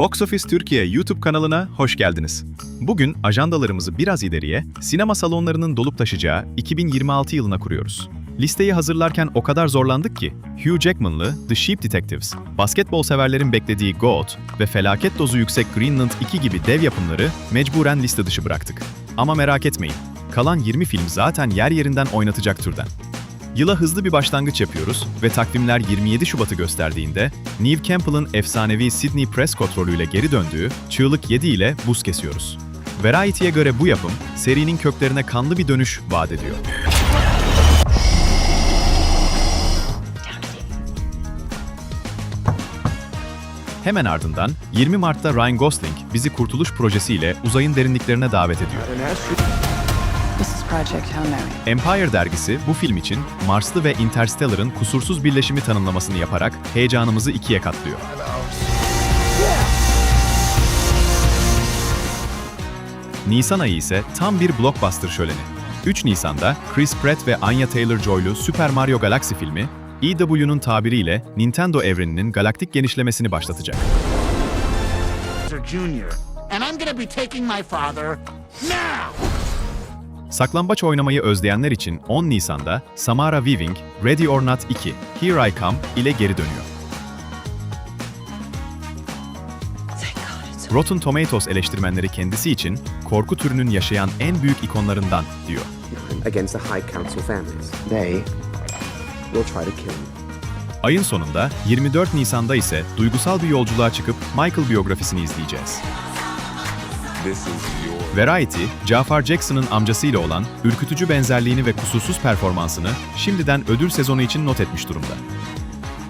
Box Office Türkiye YouTube kanalına hoş geldiniz. Bugün ajandalarımızı biraz ileriye, sinema salonlarının dolup taşacağı 2026 yılına kuruyoruz. Listeyi hazırlarken o kadar zorlandık ki, Hugh Jackman'lı The Sheep Detectives, basketbol severlerin beklediği GOAT ve felaket dozu yüksek Greenland 2 gibi dev yapımları mecburen liste dışı bıraktık. Ama merak etmeyin, kalan 20 film zaten yer yerinden oynatacak türden. Yıla hızlı bir başlangıç yapıyoruz ve takvimler 27 Şubat'ı gösterdiğinde Neve Campbell'ın efsanevi Sidney Prescott rolüyle geri döndüğü Çığlık 7 ile buz kesiyoruz. Variety'ye göre bu yapım, serinin köklerine kanlı bir dönüş vaat ediyor. Hemen ardından 20 Mart'ta Ryan Gosling bizi Kurtuluş projesiyle uzayın derinliklerine davet ediyor. Empire dergisi bu film için Marslı ve Interstellar'ın kusursuz birleşimi tanımlamasını yaparak heyecanımızı ikiye katlıyor. Nisan ayı ise tam bir blockbuster şöleni. 3 Nisan'da Chris Pratt ve Anya Taylor-Joy'lu Super Mario Galaxy filmi, EW'nun tabiriyle Nintendo evreninin galaktik genişlemesini başlatacak. Junior, and I'm gonna be taking my father now! Saklambaç oynamayı özleyenler için 10 Nisan'da Samara Weaving, Ready or Not 2, Here I Come ile geri dönüyor. Rotten Tomatoes eleştirmenleri kendisi için korku türünün yaşayan en büyük ikonlarından diyor. against the High Council families. They will try to kill you. Ayın sonunda 24 Nisan'da ise duygusal bir yolculuğa çıkıp Michael biyografisini izleyeceğiz. Variety, Jafar Jackson'ın amcasıyla olan ürkütücü benzerliğini ve kusursuz performansını şimdiden ödül sezonu için not etmiş durumda.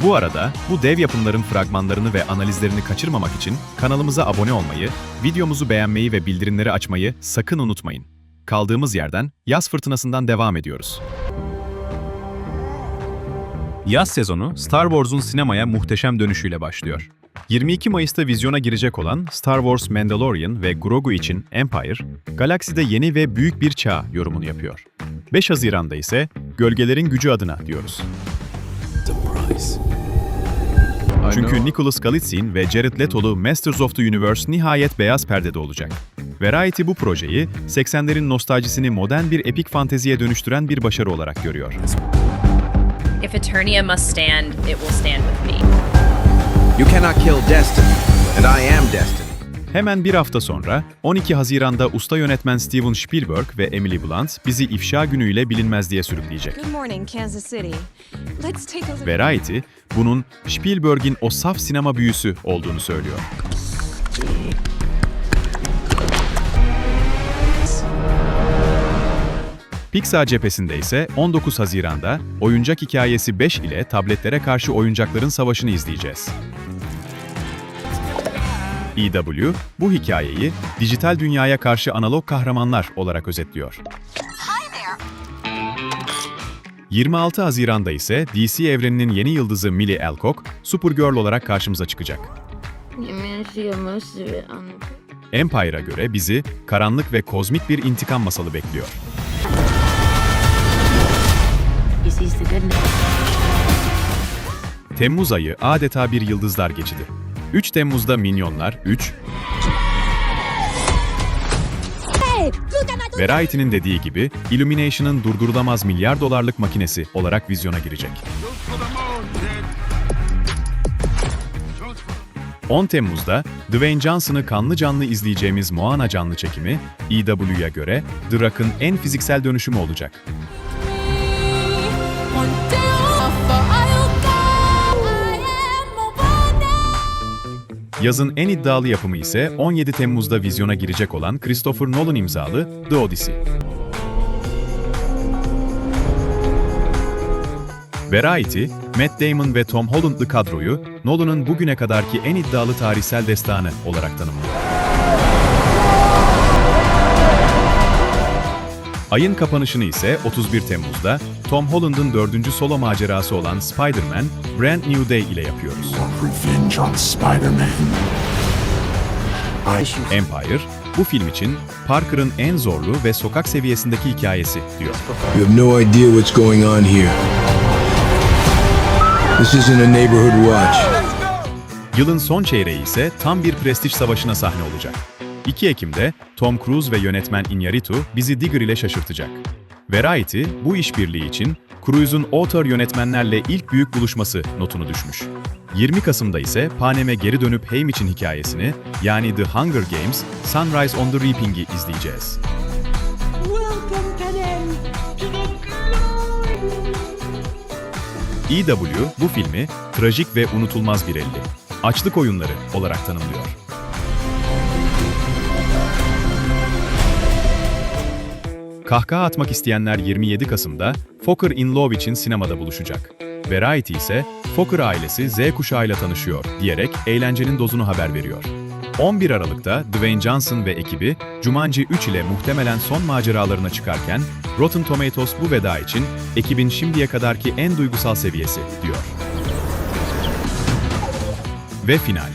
Bu arada bu dev yapımların fragmanlarını ve analizlerini kaçırmamak için kanalımıza abone olmayı, videomuzu beğenmeyi ve bildirimleri açmayı sakın unutmayın. Kaldığımız yerden yaz fırtınasından devam ediyoruz. Yaz sezonu Star Wars'un sinemaya muhteşem dönüşüyle başlıyor. 22 Mayıs'ta vizyona girecek olan Star Wars Mandalorian ve Grogu için Empire, galakside yeni ve büyük bir çağ yorumunu yapıyor. 5 Haziran'da ise Gölgelerin Gücü adına diyoruz. Çünkü Nicholas Galitzin ve Jared Leto'lu Masters of the Universe nihayet beyaz perdede olacak. Variety bu projeyi 80'lerin nostaljisini modern bir epik fanteziye dönüştüren bir başarı olarak görüyor. If Eternia must stand, it will stand with me. You cannot kill destiny, and I am destiny. Hemen bir hafta sonra 12 Haziran'da usta yönetmen Steven Spielberg ve Emily Blunt bizi ifşa günüyle bilinmezliğe sürükleyecek. Good morning, Kansas City. Let's take a look. Variety, bunun Spielberg'in o saf sinema büyüsü olduğunu söylüyor. Pixar cephesinde ise 19 Haziran'da Oyuncak Hikayesi 5 ile tabletlere karşı oyuncakların savaşını izleyeceğiz. EW, bu hikayeyi dijital dünyaya karşı analog kahramanlar olarak özetliyor. 26 Haziran'da ise DC evreninin yeni yıldızı Millie Alcock, Supergirl olarak karşımıza çıkacak. Empire'a göre bizi karanlık ve kozmik bir intikam masalı bekliyor. Temmuz ayı adeta bir yıldızlar geçidi. 3 Temmuz'da Minyonlar 3, Variety'nin dediği gibi Illumination'ın durdurulamaz milyar dolarlık makinesi olarak vizyona girecek. 10 Temmuz'da Dwayne Johnson'ı kanlı canlı izleyeceğimiz Moana canlı çekimi, EW'ya göre Rock'ın en fiziksel dönüşümü olacak. Yazın en iddialı yapımı ise 17 Temmuz'da vizyona girecek olan Christopher Nolan imzalı The Odyssey. Variety, Matt Damon ve Tom Holland'lı kadroyu Nolan'ın bugüne kadarki en iddialı tarihsel destanı olarak tanımlıyor. Ayın kapanışını ise 31 Temmuz'da Tom Holland'ın dördüncü solo macerası olan Spider-Man Brand New Day ile yapıyoruz. Empire, bu film için Parker'ın en zorlu ve sokak seviyesindeki hikayesi diyor. You have no idea what's going on here. This isn't a neighborhood watch. Yılın son çeyreği ise tam bir prestij savaşına sahne olacak. 2 Ekim'de Tom Cruise ve yönetmen Iñárritu bizi Digger ile şaşırtacak. Variety, bu işbirliği için Cruise'un author yönetmenlerle ilk büyük buluşması notunu düşmüş. 20 Kasım'da ise Panem'e geri dönüp Haymitch'in hikayesini, yani The Hunger Games, Sunrise on the Reaping'i izleyeceğiz. EW bu filmi trajik ve unutulmaz bir elli, açlık oyunları olarak tanımlıyor. Kahkaha atmak isteyenler 27 Kasım'da Fokker in Love için sinemada buluşacak. Variety ise Fokker ailesi Z kuşağıyla tanışıyor diyerek eğlencenin dozunu haber veriyor. 11 Aralık'ta Dwayne Johnson ve ekibi Jumanji 3 ile muhtemelen son maceralarına çıkarken Rotten Tomatoes bu veda için ekibin şimdiye kadarki en duygusal seviyesi diyor. Ve final.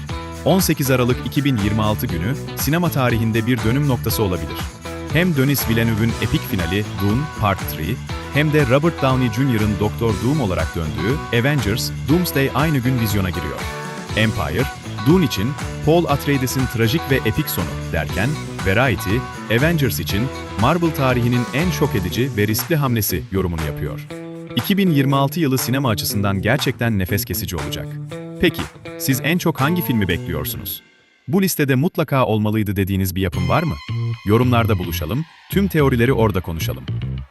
18 Aralık 2026 günü sinema tarihinde bir dönüm noktası olabilir. Hem Denis Villeneuve'ün epik finali Dune Part 3 hem de Robert Downey Jr.'ın Doktor Doom olarak döndüğü Avengers Doomsday aynı gün vizyona giriyor. Empire, Dune için Paul Atreides'in trajik ve epik sonu derken Variety, Avengers için Marvel tarihinin en şok edici ve riskli hamlesi yorumunu yapıyor. 2026 yılı sinema açısından gerçekten nefes kesici olacak. Peki, siz en çok hangi filmi bekliyorsunuz? Bu listede mutlaka olmalıydı dediğiniz bir yapım var mı? Yorumlarda buluşalım, tüm teorileri orada konuşalım.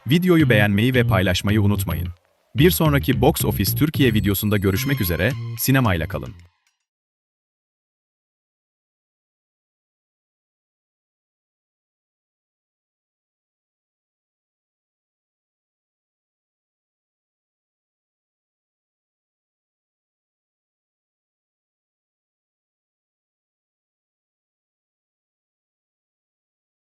Videoyu beğenmeyi ve paylaşmayı unutmayın. Bir sonraki Box Office Türkiye videosunda görüşmek üzere, sinemayla kalın.